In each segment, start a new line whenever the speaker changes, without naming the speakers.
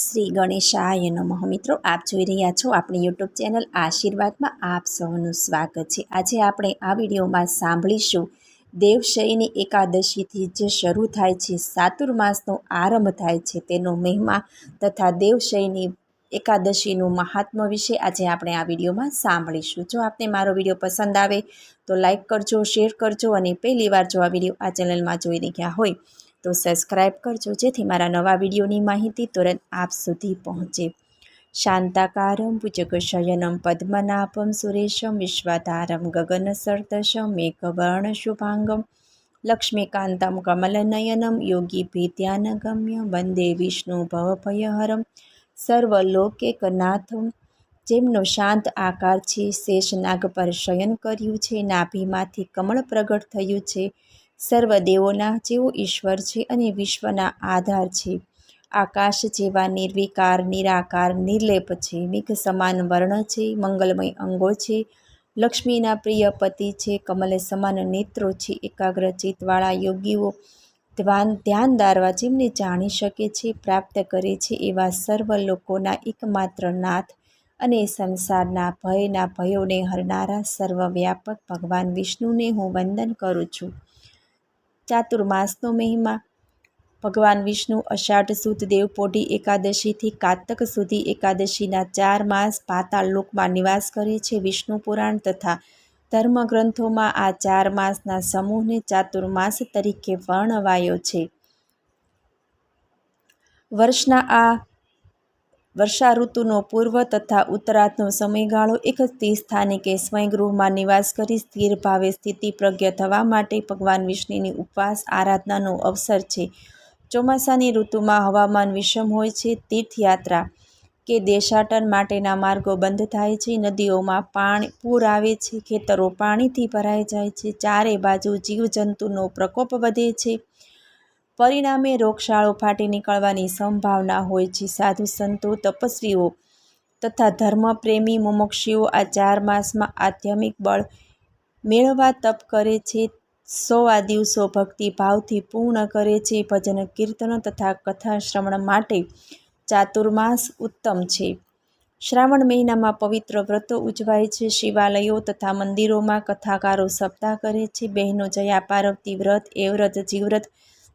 શ્રી ગણેશાય નમઃ. મિત્રો, આપ જોઈ રહ્યા છો આપણી યુટ્યુબ ચેનલ આશીર્વાદમાં આપ સૌનું સ્વાગત છે. આજે આપણે આ વિડીયોમાં સાંભળીશું દેવશયની એકાદશીથી જે શરૂ થાય છે સાતુર્માસનો આરંભ થાય છે, તેનો મહિમા તથા દેવશયની એકાદશીનું મહાત્મ્ય વિશે આજે આપણે આ વિડીયોમાં સાંભળીશું. જો આપને મારો વીડિયો પસંદ આવે તો લાઈક કરજો, શેર કરજો અને પહેલી વાર જો આ વીડિયો આ ચેનલમાં જોઈ રહ્યા હોય તો સબસ્ક્રાઈબ કરજો, જેથી મારા નવા વિડીયોની માહિતી તુરંત આપ સુધી પહોંચે. શાંતાકારમ ભુજગશયનમ પદ્મનાભમ સુરેશમ વિશ્વાધારમ ગગનસર્દશમ મેઘવર્ણ શુભાંગમ લક્ષ્મીકાંતમ કમલનયનમ યોગી ભીત્યાનગમ્ય વંદે વિષ્ણુ ભવભયહરમ સર્વલોકેકનાથમ. જેમનો શાંત આકાર છે, શેષનાગ પર શયન કર્યું છે, નાભીમાંથી કમળ પ્રગટ થયું છે સર્વ દેવોના જેવો ઈશ્વર છે અને વિશ્વના આધાર છે. આકાશ જેવા નિર્વિકાર, નિરાકાર, નિર્લેપ છે. મેઘ સમાન વર્ણ છે, મંગલમય અંગો છે. લક્ષ્મીના પ્રિય પતિ છે, કમલ સમાન નેત્રો છે. એકાગ્ર ચિત્તવાળા યોગીઓ ધ્યાન ધ્યાન દારવા જેમને જાણી શકે છે, પ્રાપ્ત કરે છે એવા સર્વ લોકોના એકમાત્ર નાથ અને સંસારના ભયના ભયોને હરનારા સર્વવ્યાપક ભગવાન વિષ્ણુને હું વંદન કરું છું. ચાતુર્માસનો મહિમા. ભગવાન વિષ્ણુ અષાઢ સુદ દેવપોઢી એકાદશીથી કાતક સુધી એકાદશીના ચાર માસ પાતાળ લોકમાં નિવાસ કરે છે વિષ્ણુ પુરાણ તથા ધર્મગ્રંથોમાં આ ચાર માસના સમૂહને ચાતુર્માસ તરીકે વર્ણવાયો છે. વર્ષના આ વર્ષા ઋતુનો પૂર્વ તથા ઉત્તરાર્ધનો સમયગાળો એક સ્થિર સ્થાને કે સ્વયંગૃહમાં નિવાસ કરી સ્થિર ભાવે સ્થિતિ પ્રજ્ઞ થવા માટે ભગવાન વિષ્ણુની ઉપવાસ, આરાધનાનો અવસર છે. ચોમાસાની ઋતુમાં હવામાન વિષમ હોય છે, તીર્થયાત્રા કે દેશાટન માટેના માર્ગો બંધ થાય છે, નદીઓમાં પાણી, પૂર આવે છે, ખેતરો પાણીથી ભરાઈ જાય છે, ચારે બાજુ જીવજંતુનો પ્રકોપ વધે છે. પરિણામે રોગશાળો ફાટી નીકળવાની સંભાવના હોય છે. સાધુ સંતો, તપસ્વીઓ તથા ધર્મપ્રેમી મુમુક્ષીઓ આ ચાર માસમાં આધ્યાત્મિક બળ મેળવવા તપ કરે છે. સો આ દિવસો ભક્તિભાવથી પૂર્ણ કરે છે. ભજન, કીર્તન તથા કથા શ્રવણ માટે ચાતુર્માસ ઉત્તમ છે. શ્રાવણ મહિનામાં પવિત્ર વ્રતો ઉજવાય છે. શિવાલયો તથા મંદિરોમાં કથાકારો સપ્તાહ કરે છે. બહેનો જયા, પાર્વતી, વ્રત એ વ્રત જીવ્રત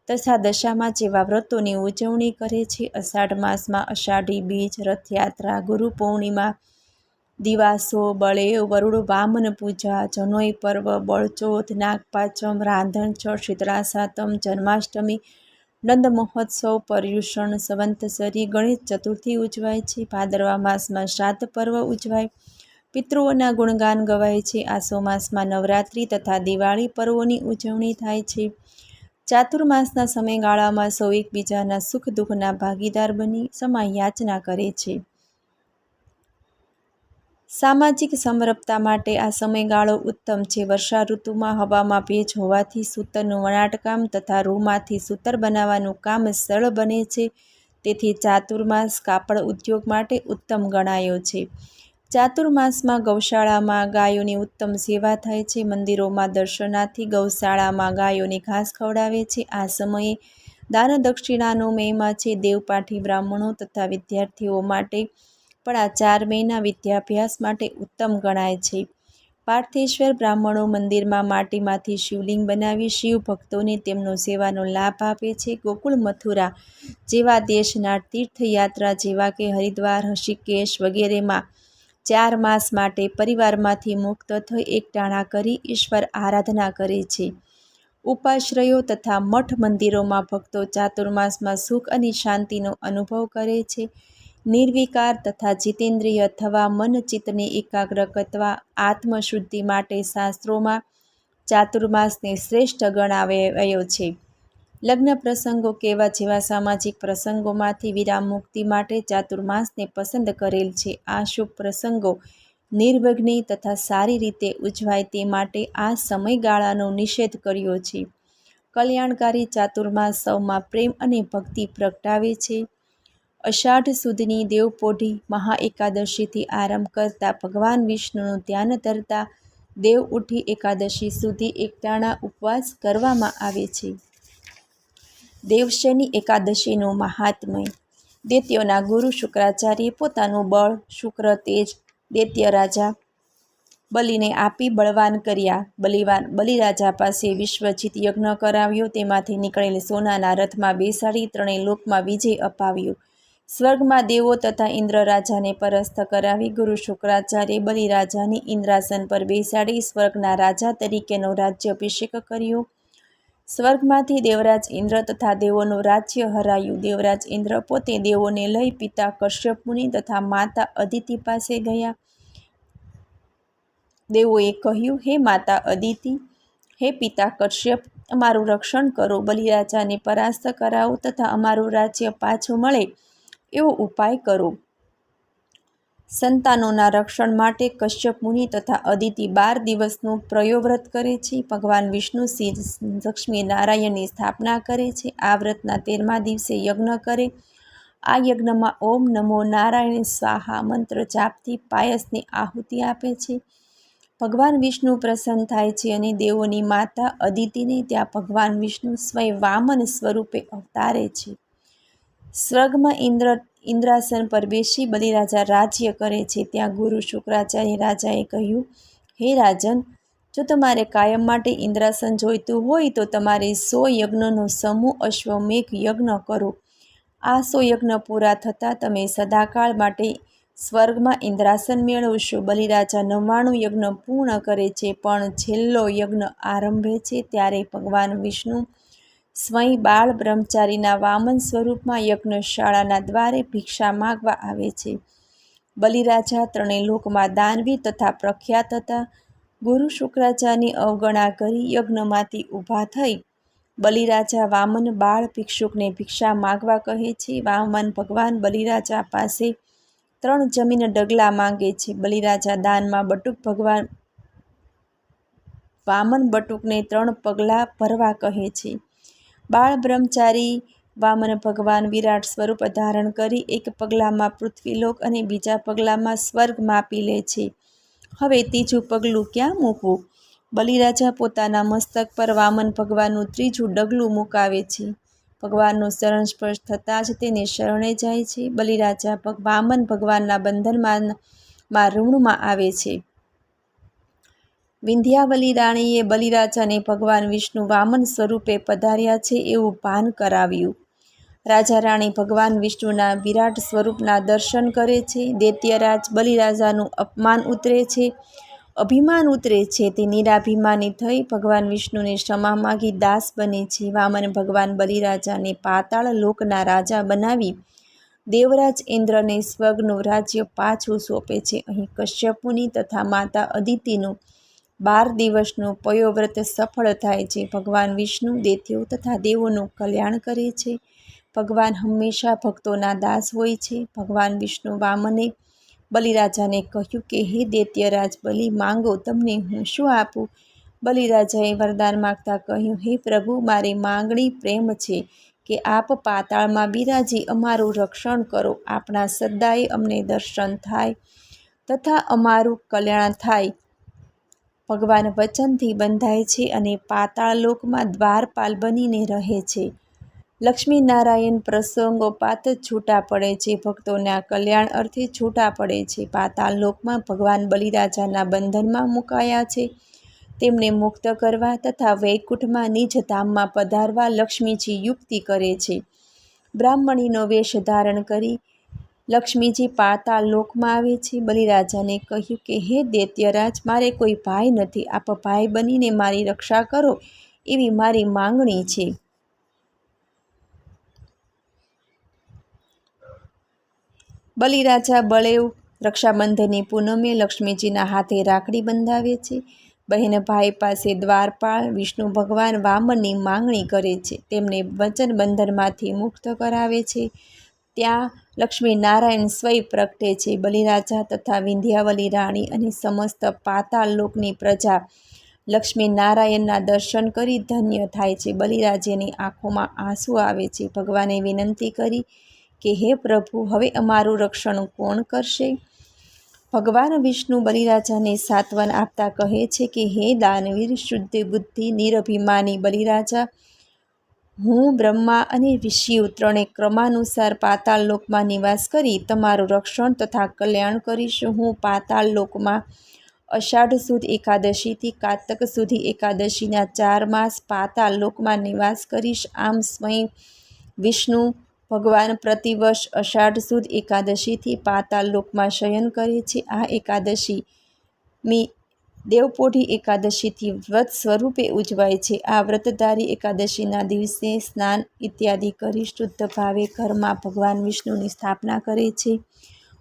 તથા દશામાં જેવા વ્રતોની ઉજવણી કરે છે. અષાઢ માસમાં અષાઢી બીજ, રથયાત્રા, ગુરુ પૂર્ણિમા, દિવાસો, બળે, વરુડ વામન પૂજા, જનોઈ પર્વ બળચોથ નાગપાચમ રાંધણછળ શીતળા સાતમ જન્માષ્ટમી, નંદ મહોત્સવ, પર્યુષણ સંવંતસરી ગણેશ ચતુર્થી ઉજવાય છે. ભાદરવા માસમાં શ્રાદ્ધ પર્વ ઉજવાય. પિતૃઓના ગુણગાન ગવાય છે. આસો માસમાં નવરાત્રિ તથા દિવાળી પર્વોની ઉજવણી થાય છે. ચાતુર્માસના સમયગાળામાં સૌ એકબીજાના સુખ દુઃખના ભાગીદાર બની સમય યાચના કરે છે. સામાજિક સમરપતા માટે આ સમયગાળો ઉત્તમ છે. વર્ષા ઋતુમાં હવામાં ભેજ હોવાથી સૂતરનું વણાટકામ તથા રૂમાંથી સૂતર બનાવવાનું કામ સરળ બને છે. તેથી ચાતુર્માસ કાપડ ઉદ્યોગ માટે ઉત્તમ ગણાયો છે. ચાતુર્માસમાં ગૌશાળામાં ગાયોની ઉત્તમ સેવા થાય છે. મંદિરોમાં દર્શનાથી ગૌશાળામાં ગાયોને ઘાસ ખવડાવે છે. આ સમયે દાન દક્ષિણાનો મહિમા છે. દેવપાઠી બ્રાહ્મણો તથા વિદ્યાર્થીઓ માટે પણ આ ચાર મહિના વિદ્યાભ્યાસ માટે ઉત્તમ ગણાય છે. પાર્થેશ્વર બ્રાહ્મણો મંદિરમાં માટીમાંથી શિવલિંગ બનાવી શિવ ભક્તોને તેમનો સેવાનો લાભ આપે છે. ગોકુળ મથુરા જેવા દેશના તીર્થયાત્રા જેવા કે હરિદ્વાર હશિકેશ વગેરેમાં ચાર માસ માટે પરિવારમાંથી મુક્ત થઈ એકટાણા કરી ઈશ્વર આરાધના કરે છે. ઉપાશ્રયો તથા મઠ મંદિરોમાં ભક્તો ચાતુર્માસમાં સુખ અને શાંતિનો અનુભવ કરે છે. નિર્વિકાર તથા જીતેન્દ્રિય થવા, મન ચિત્તને એકાગ્ર કરવા આત્મશુદ્ધિ માટે શાસ્ત્રોમાં ચાતુર્માસને શ્રેષ્ઠ ગણાવાયો છે. લગ્ન પ્રસંગો કેવા જેવા સામાજિક પ્રસંગોમાંથી વિરામ મુક્તિ માટે ચાતુર્માસને પસંદ કરેલ છે? આ શુભ પ્રસંગો નિર્વઘ્ની તથા સારી રીતે ઉજવાય તે માટે આ સમયગાળાનો નિષેધ કર્યો છે. કલ્યાણકારી ચાતુર્માસ સૌમાં પ્રેમ અને ભક્તિ પ્રગટાવે છે. અષાઢ સુધીની દેવપોઢી મહા એકાદશીથી આરંભ કરતા ભગવાન વિષ્ણુનું ધ્યાન ધરતા દેવ ઉઠી એકાદશી સુધી એકટાણા ઉપવાસ કરવામાં આવે છે. દેવશયની એકાદશીનું મહાત્મય. દૈત્યોના ગુરુ શુક્રાચાર્યે પોતાનું બળ, શુક્ર, તેજ દૈત્ય રાજા બલિને આપી બળવાન કર્યા. બલિવાન, બલિરાજા પાસે વિશ્વજીત યજ્ઞ કરાવ્યો. તેમાંથી નીકળેલ સોનાના રથમાં બેસાડી ત્રણેય લોકમાં વિજય અપાવ્યો. સ્વર્ગમાં દેવો તથા ઇન્દ્ર રાજાને પરાસ્ત કરાવી ગુરુ શુક્રાચાર્ય બલિરાજાને ઇન્દ્રાસન પર બેસાડી સ્વર્ગના રાજા તરીકેનો રાજ્યાભિષેક કર્યો. સ્વર્ગમાંથી દેવરાજ ઇન્દ્ર તથા દેવોનું રાજ્ય હરાયું. દેવરાજ ઇન્દ્ર પોતે દેવોને લઈ પિતા કશ્યપ મુનિ તથા માતા અદિતિ પાસે ગયા. દેવોએ કહ્યું, હે માતા અદિતિ, હે પિતા કશ્યપ, અમારું રક્ષણ કરો. બલિરાજાને પરાસ્ત કરાવો તથા અમારું રાજ્ય પાછું મળે એવો ઉપાય કરો. સંતાનોના રક્ષણ માટે કશ્યપ મુનિ તથા અદિતિ બાર દિવસનું પ્રયોવ્રત કરે છે. ભગવાન વિષ્ણુ શ્રી લક્ષ્મી નારાયણની સ્થાપના કરે છે. આ વ્રતના તેરમા દિવસે યજ્ઞ કરે. આ યજ્ઞમાં ઓમ નમો નારાયણ સ્વાહા મંત્ર જાપથી પાયસની આહુતિ આપે છે. ભગવાન વિષ્ણુ પ્રસન્ન થાય છે અને દેવોની માતા અદિતિને ત્યાં ભગવાન વિષ્ણુ સ્વયં વામન સ્વરૂપે અવતારે છે. સ્વર્ગમાં ઇન્દ્ર ઇન્દ્રાસન પર બેસી બલિરાજા રાજ્ય કરે છે. ત્યાં ગુરુ શુક્રાચાર્ય રાજાએ કહ્યું, હે રાજન, જો તમારે કાયમ માટે ઇન્દ્રાસન જોઈતું હોય તો તમારે સો યજ્ઞનો સમૂહ અશ્વમેઘ યજ્ઞ કરો. આ સો યજ્ઞ પૂરા થતાં તમે સદાકાળ માટે સ્વર્ગમાં ઇન્દ્રાસન મેળવશો. બલિરાજા નવ્વાણું યજ્ઞ પૂર્ણ કરે છે, પણ છેલ્લો યજ્ઞ આરંભે છે ત્યારે ભગવાન વિષ્ણુ સ્વયં બાળ બ્રહ્મચારીના વામન સ્વરૂપમાં યજ્ઞશાળાના દ્વારે ભિક્ષા માગવા આવે છે. બલિરાજા ત્રણેય લોકમાં દાનવી તથા પ્રખ્યાત હતા. ગુરુ શુક્રાચાર્યની અવગણા કરી યજ્ઞમાંથી ઊભા થઈ. બલિરાજા વામન બાળ ભિક્ષુકને ભિક્ષા માગવા કહે છે, વામન ભગવાન બલિરાજા પાસે ત્રણ જમીન ડગલા માંગે છે. બલિરાજા દાનમાં બટુક ભગવાન વામન બટુકને ત્રણ પગલાં ભરવા કહે છે. બાળ બ્રહ્મચારી વામન ભગવાન વિરાટ સ્વરૂપ ધારણ કરી એક પગલામાં પૃથ્વીલોક અને બીજા પગલામાં સ્વર્ગ માપી લે છે. હવે ત્રીજું પગલું ક્યાં મૂકવું? બલિરાજા પોતાના મસ્તક પર વામન ભગવાનનું ત્રીજું ડગલું મુકાવે છે. ભગવાનનો શરણ સ્પર્શ થતાં જ તેને શરણે જાય છે. બલિરાજા વામન ભગવાનના બંધનમાં, માં ઋણમાં આવે છે. વિંધ્યાવલી રાણીએ બલિરાજાને ભગવાન વિષ્ણુ વામન સ્વરૂપે પધાર્યા છે એવું ભાન કરાવ્યું. રાજા રાણી ભગવાન વિષ્ણુના વિરાટ સ્વરૂપના દર્શન કરે છે, દૈત્યરાજ બલિરાજાનું અપમાન ઉતરે છે, અભિમાન ઉતરે છે, તે નિરાભિમાની થઈ ભગવાન વિષ્ણુને ક્ષમા માગી દાસ બને છે. વામન ભગવાન બલિરાજાને પાતાળ લોકના રાજા બનાવી દેવરાજ ઇન્દ્રને સ્વર્ગનું રાજ્ય પાછું સોંપે છે. અહીં કશ્યપુની તથા માતા અદિતિનું બાર દિવસનું પયોવ્રત સફળ થાય છે. ભગવાન વિષ્ણુ દૈત્યો તથા દેવોનું કલ્યાણ કરે છે. ભગવાન હંમેશા ભક્તોના દાસ હોય છે. ભગવાન વિષ્ણુ વામને બલિરાજાને કહ્યું કે, હે દૈત્યરાજ, બલિ માંગો, તમને હું શું આપું? બલિરાજાએ વરદાન માગતા કહ્યું, હે પ્રભુ, મારી માંગણી પ્રેમ છે કે આપ પાતાળમાં બિરાજી અમારું રક્ષણ કરો. આપણા સદાએ અમને દર્શન થાય તથા અમારું કલ્યાણ થાય. ભગવાન વચનથી બંધાય છે અને પાતાળ લોકમાં દ્વારપાલ બનીને રહે છે. લક્ષ્મીનારાયણ પ્રસંગોપાત છૂટા પડે છે, ભક્તોના કલ્યાણ અર્થે છૂટા પડે છે. પાતાળ લોકમાં ભગવાન બલિરાજાના બંધનમાં મુકાયા છે. તેમને મુક્ત કરવા તથા વૈકુંઠમાં નિજ ધામમાં પધારવા લક્ષ્મીજી યુક્તિ કરે છે. બ્રાહ્મણીનો વેશ ધારણ કરી લક્ષ્મીજી પાતાળ લોકમાં આવે છે. બલિરાજાને કહ્યું કે, હે દૈત્યરાજ, મારે કોઈ ભાઈ નથી. આપ ભાઈ બનીને મારી રક્ષા કરો એવી મારી માંગણી છે. બલિરાજા બળેવ રક્ષાબંધનની પૂનમે લક્ષ્મીજીના હાથે રાખડી બંધાવે છે. બહેન ભાઈ પાસે દ્વારપાળ, વિષ્ણુ ભગવાન વામનની માંગણી કરે છે. તેમને વચન બંધનમાંથી મુક્ત કરાવે છે. ત્યાં લક્ષ્મી નારાયણ સ્વય પ્રગટે છે. બલિરાજા તથા વિંધ્યાવલી રાણી અને સમસ્ત પાતાળ લોકની પ્રજા લક્ષ્મી નારાયણના દર્શન કરી ધન્ય થાય છે. બલિરાજેની આંખોમાં આંસુ આવે છે. ભગવાને વિનંતી કરી કે, હે પ્રભુ, હવે અમારું રક્ષણ કોણ કરશે? ભગવાન વિષ્ણુ બલિરાજાને સાત્વન આપતા કહે છે કે, હે દાનવીર, શુદ્ધ બુદ્ધિ, નિરભિમાની બલિરાજા હું બ્રહ્મા અને વિષ્ણુ ત્રણે ક્રમાનુસાર પાતાળ લોકમાં નિવાસ કરી તમારું રક્ષણ તથા કલ્યાણ કરીશ. હું પાતાળ લોકમાં અષાઢ સુદ એકાદશીથી કાતક સુધી એકાદશીના ચાર માસ પાતાળ લોકમાં નિવાસ કરીશ. આમ સ્વયં વિષ્ણુ ભગવાન પ્રતિવર્ષ અષાઢ સુદ એકાદશીથી પાતાળ લોકમાં શયન કરે છે. આ એકાદશી મી દેવપોઢી એકાદશીથી વ્રત સ્વરૂપે ઉજવાય છે. આ વ્રતધારી એકાદશીના દિવસે સ્નાન ઇત્યાદિ કરી શુદ્ધ ભાવે ઘરમાં ભગવાન વિષ્ણુની સ્થાપના કરે છે.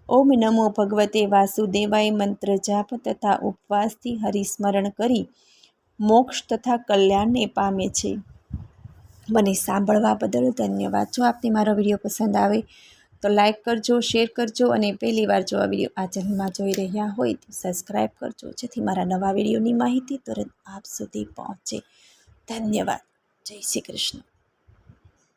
ઓમ નમો ભગવતે વાસુદેવાય મંત્ર જાપ તથા ઉપવાસથી હરિસ્મરણ કરી મોક્ષ તથા કલ્યાણને પામે છે. મને સાંભળવા બદલ ધન્યવાદ. જો આપને મારો વીડિયો પસંદ આવે તો લાઈક કરજો શેર કરજો અને પહેલી વાર જો આ વીડિયો આ ચેનલમાં જોઈ રહ્યા હોય તો સબસ્ક્રાઈબ કરજો, જેથી મારા નવા વિડીયોની માહિતી તુરંત આપ સુધી પહોંચે. ધન્યવાદ. જય શ્રી કૃષ્ણ.